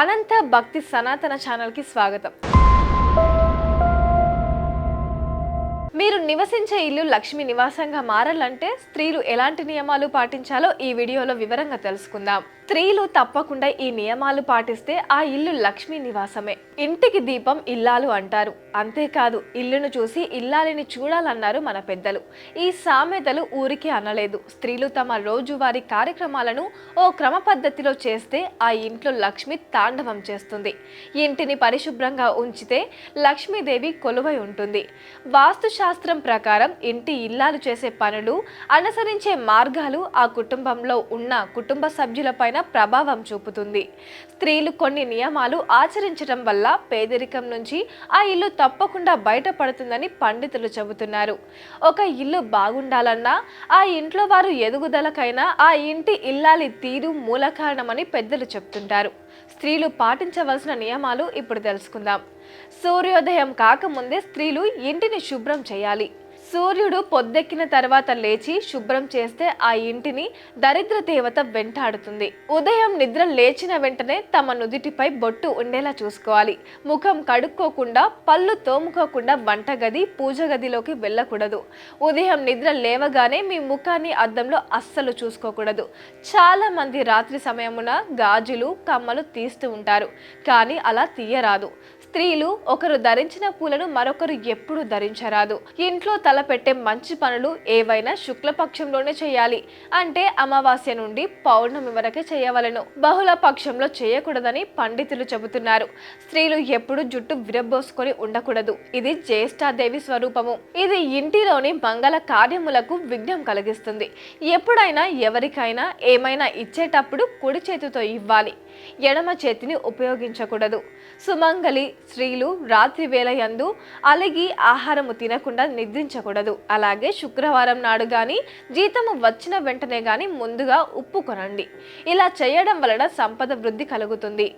అనంత భక్తి సనాతన ఛానల్కి స్వాగతం. మీరు నివసించే ఇల్లు లక్ష్మి నివాసంగా మారాలంటే స్త్రీలు ఎలాంటి నియమాలు పాటించాలో ఈ వీడియోలో వివరంగా తెలుసుకుందాం. స్త్రీలు తప్పకుండా ఈ నియమాలు పాటిస్తే ఆ ఇల్లు లక్ష్మీ నివాసమే. ఇంటికి దీపం ఇల్లాలు అంటారు. అంతేకాదు ఇల్లును చూసి ఇల్లాలిని చూడాలన్నారు మన పెద్దలు. ఈ సామెతలు ఊరికి అనలేదు. స్త్రీలు తమ రోజువారీ కార్యక్రమాలను ఓ క్రమ పద్ధతిలో చేస్తే ఆ ఇంట్లో లక్ష్మి తాండవం చేస్తుంది. ఇంటిని పరిశుభ్రంగా ఉంచితే లక్ష్మీదేవి కొలువై ఉంటుంది. వాస్తుశా శాస్త్రం ప్రకారం ఇంటి ఇల్లాలు చేసే పనులు అనుసరించే మార్గాలు ఆ కుటుంబంలో ఉన్న కుటుంబ సభ్యులపైన ప్రభావం చూపుతుంది. స్త్రీలు కొన్ని నియమాలు ఆచరించడం వల్ల పేదరికం నుంచి ఆ ఇల్లు తప్పకుండా బయటపడుతుందని పండితులు చెబుతున్నారు. ఒక ఇల్లు బాగుండాలన్నా ఆ ఇంట్లో వారు ఎదుగుదలకైనా ఆ ఇంటి ఇల్లాలి తీరు మూల కారణమని పెద్దలు చెప్తుంటారు స్త్రీలు పాటించవలసిన నియమాలు ఇప్పుడు తెలుసుకుందాం. సూర్యోదయం కాకముందే స్త్రీలు ఇంటిని శుభ్రం చేయాలి. సూర్యుడు పొద్దెక్కిన తర్వాత లేచి శుభ్రం చేస్తే ఆ ఇంటిని దరిద్ర దేవత వెంటాడుతుంది. ఉదయం నిద్ర లేచిన వెంటనే తమ నుదిటిపై బొట్టు ఉండేలా చూసుకోవాలి. ముఖం కడుక్కోకుండా పళ్ళు తోముకోకుండా వంటగది పూజ గదిలోకి వెళ్ళకూడదు. ఉదయం నిద్ర లేవగానే మీ ముఖాన్ని అద్దంలో అస్సలు చూసుకోకూడదు. చాలా మంది రాత్రి సమయమున గాజులు కమ్మలు తీస్తూ ఉంటారు. కానీ అలా తీయరాదు. స్త్రీలు ఒకరు ధరించిన పూలను మరొకరు ఎప్పుడు ధరించరాదు. ఇంట్లో తలపెట్టే మంచి పనులు ఏవైనా శుక్లపక్షంలోనే చేయాలి. అంటే అమావాస్య నుండి పౌర్ణమి వరకే చేయవలెను. బహుళ పక్షంలో చేయకూడదని పండితులు చెబుతున్నారు. స్త్రీలు ఎప్పుడు జుట్టు విరబోసుకొని ఉండకూడదు. ఇది జ్యేష్ఠాదేవి స్వరూపము. ఇది ఇంటిలోని మంగళ కార్యములకు విఘ్నం కలిగిస్తుంది. ఎప్పుడైనా ఎవరికైనా ఏమైనా ఇచ్చేటప్పుడు కుడి చేతితో ఇవ్వాలి. ఎడమ చేతిని ఉపయోగించకూడదు. సుమంగలి స్త్రీలు రాత్రి వేళ యందు అలిగి ఆహారము తినకుండా నిద్రించకూడదు. అలాగే శుక్రవారం నాడు కానీ జీతము వచ్చిన వెంటనే కానీ ముందుగా ఉప్పు కొనండి. ఇలా చేయడం వలన సంపద వృద్ధి కలుగుతుంది.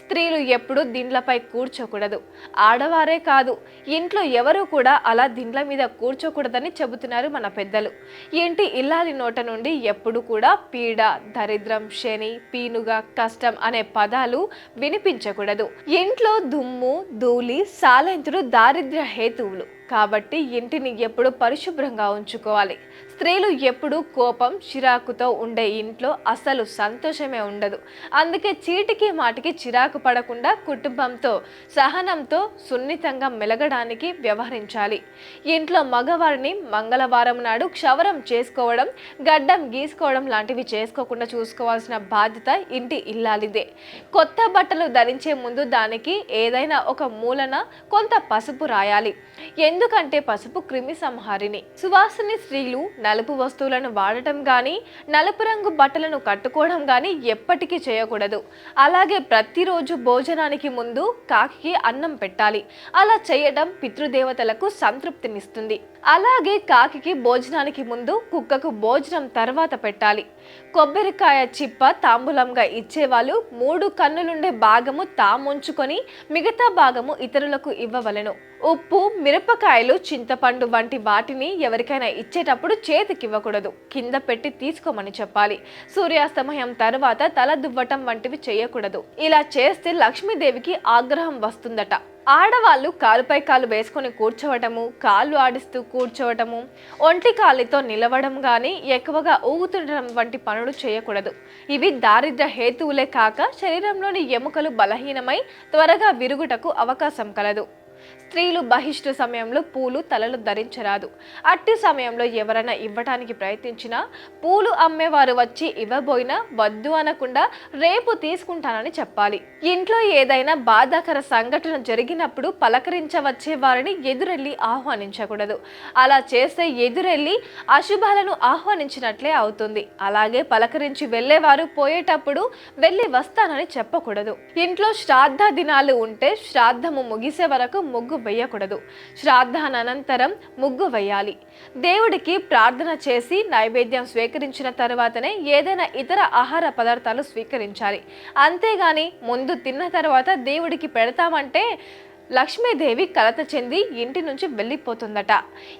స్త్రీలు ఎప్పుడు దీండ్లపై కూర్చోకూడదు. ఆడవారే కాదు ఇంట్లో ఎవరు కూడా అలా దీండ్ల మీద కూర్చోకూడదని చెబుతున్నారు మన పెద్దలు. ఇంటి ఇల్లాలి నోట నుండి ఎప్పుడు కూడా పీడ దరిద్రం శని పీనుగ కష్టం అనే పదాలు వినిపించకూడదు. ఇంట్లో దుమ్ము ధూళి సాలెంతులు దారిద్ర్య హేతువులు. కాబట్టి ఇంటిని ఎప్పుడు పరిశుభ్రంగా ఉంచుకోవాలి. స్త్రీలు ఎప్పుడు కోపం చిరాకుతో ఉండే ఇంట్లో అసలు సంతోషమే ఉండదు. అందుకే చీటికి మాటికి చిరాకు పడకుండా కుటుంబంతో సహనంతో సున్నితంగా మెలగడానికి వ్యవహరించాలి. ఇంట్లో మగవారిని మంగళవారం నాడు క్షవరం చేసుకోవడం గడ్డం గీసుకోవడం లాంటివి చేసుకోకుండా చూసుకోవాల్సిన బాధ్యత ఇంటి ఇల్లాలిదే. కొత్త బట్టలు ధరించే ముందు దానికి ఏదైనా ఒక మూలన కొంత పసుపు రాయాలి. ఎందుకంటే పసుపు క్రిమి సంహారిణి. సువాసిని స్త్రీలు నలుపు వస్తువులను వాడటం కానీ నలుపు రంగు బట్టలను కట్టుకోవడం కానీ ఎప్పటికీ చేయకూడదు. అలాగే ప్రతిరోజు భోజనానికి ముందు కాకి అన్నం పెట్టాలి. అలా చేయడం పితృదేవతలకు సంతృప్తినిస్తుంది. అలాగే కాకి భోజనానికి ముందు కుక్కకు భోజనం తర్వాత పెట్టాలి. కొబ్బరికాయ చిప్ప తాంబూలంగా ఇచ్చేవాళ్ళు మూడు కన్నులుండే భాగము తాముంచుకొని మిగతా భాగము ఇతరులకు ఇవ్వవలెను. ఉప్పు మిరపకాయలు చింతపండు వంటి వాటిని ఎవరికైనా ఇచ్చేటప్పుడు చేతికి ఇవ్వకూడదు కింద పెట్టి తీసుకోమని చెప్పాలి. సూర్యాస్తమయం తర్వాత తల దువ్వటం వంటివి చేయకూడదు. ఇలా చేస్తే లక్ష్మీదేవికి ఆగ్రహం వస్తుందట. ఆడవాళ్ళు కాలుపై కాలు వేసుకొని కూర్చోవటము కాళ్ళు ఆడిస్తూ కూర్చోవటము ఒంటి కాలితో నిలవడం కానీ ఎక్కువగా ఊగుతుండడం వంటి పనులు చేయకూడదు. ఇవి దారిద్ర హేతువులే కాక శరీరంలోని ఎముకలు బలహీనమై త్వరగా విరుగుటకు అవకాశం కలదు. స్త్రీలు బహిష్ట సమయంలో పూలు తలలు ధరించరాదు. అట్టి సమయంలో ఎవరైనా ఇవ్వటానికి ప్రయత్నించినా పూలు అమ్మేవారు వచ్చి ఇవ్వబోయినా వద్దు అనకుండా రేపు తీసుకుంటానని చెప్పాలి. ఇంట్లో ఏదైనా బాధాకర సంఘటన జరిగినప్పుడు పలకరించవచ్చే వారిని ఎదురెళ్ళి ఆహ్వానించకూడదు. అలా చేస్తే ఎదురెళ్ళి అశుభాలను ఆహ్వానించినట్లే అవుతుంది. అలాగే పలకరించి వెళ్ళేవారు పోయేటప్పుడు వెళ్ళి వస్తానని చెప్పకూడదు. ఇంట్లో శ్రాద్ధ దినాలు ఉంటే శ్రాద్ధము ముగిసే వరకు ముగ్గు వేయకూడదు. శ్రాద్ధానంతరం ముగ్గు వేయాలి. దేవుడికి ప్రార్థన చేసి నైవేద్యం స్వీకరించిన తర్వాతనే ఏదైనా ఇతర ఆహార పదార్థాలు స్వీకరించాలి. అంతేగాని ముందు తిన్న తర్వాత దేవుడికి పెడతామంటే లక్ష్మీదేవి కలత చెంది ఇంటి నుంచి వెళ్ళిపోతుందట.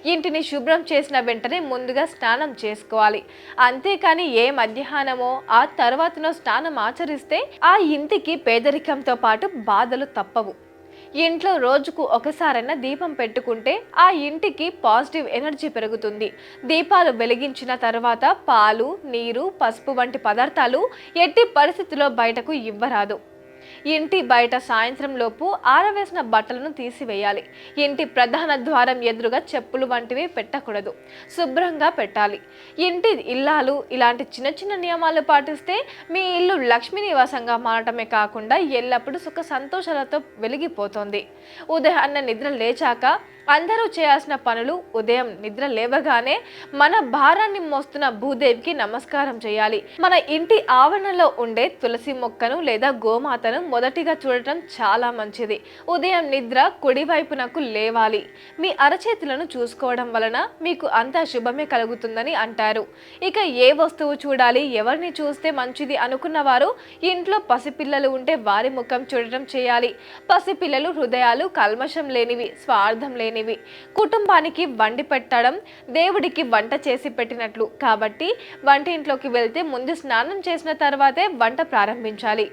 ఇంటిని శుభ్రం చేసిన వెంటనే ముందుగా స్నానం చేసుకోవాలి. అంతేకాని ఏ మధ్యాహ్నమో ఆ తర్వాతనో స్నానం ఆచరిస్తే ఆ ఇంటికి పేదరికంతో పాటు బాధలు తప్పవు. ఇంట్లో రోజుకు ఒకసారైనా దీపం పెట్టుకుంటే ఆ ఇంటికి పాజిటివ్ ఎనర్జీ పెరుగుతుంది. దీపాలు వెలిగించిన తర్వాత పాలు నీరు పసుపు వంటి పదార్థాలు ఎట్టి పరిస్థితిలో బయటకు ఇవ్వరాదు. ఇంటి బయట సాయంత్రం లోపు ఆరవేసిన బట్టలను తీసివేయాలి. ఇంటి ప్రధాన ద్వారం ఎదురుగా చెప్పులు వంటివి పెట్టకూడదు. శుభ్రంగా పెట్టాలి. ఇంటి ఇల్లాలు ఇలాంటి చిన్న చిన్న నియమాలు పాటిస్తే మీ ఇల్లు లక్ష్మీ నివాసంగా మారటమే కాకుండా ఎల్లప్పుడూ సుఖ సంతోషాలతో వెలిగిపోతుంది. ఉదయాన్నే నిద్ర లేచాక అందరూ చేయాల్సిన పనులు ఉదయం నిద్ర లేవగానే మన భారాన్ని మోస్తున్న భూదేవికి నమస్కారం చేయాలి. మన ఇంటి ఆవరణలో ఉండే తులసి మొక్కను లేదా గోమాతను మొదటిగా చూడటం చాలా మంచిది. ఉదయం నిద్ర కుడివైపునకు లేవాలి. మీ అరచేతులను చూసుకోవడం వలన మీకు అంతా శుభమే కలుగుతుందని అంటారు. ఇక ఏ వస్తువు చూడాలి ఎవరిని చూస్తే మంచిది అనుకున్నవారు ఇంట్లో పసిపిల్లలు ఉంటే వారి ముఖం చూడటం చేయాలి. పసిపిల్లలు హృదయాలు కల్మషం లేనివి స్వార్థం లేనివి. కుటుంబానికి వండి పెట్టడం దేవుడికి వంట చేసి పెట్టినట్లు. కాబట్టి వంటింట్లోకి వెళ్తే ముందు స్నానం చేసిన తర్వాతే వంట ప్రారంభించాలి.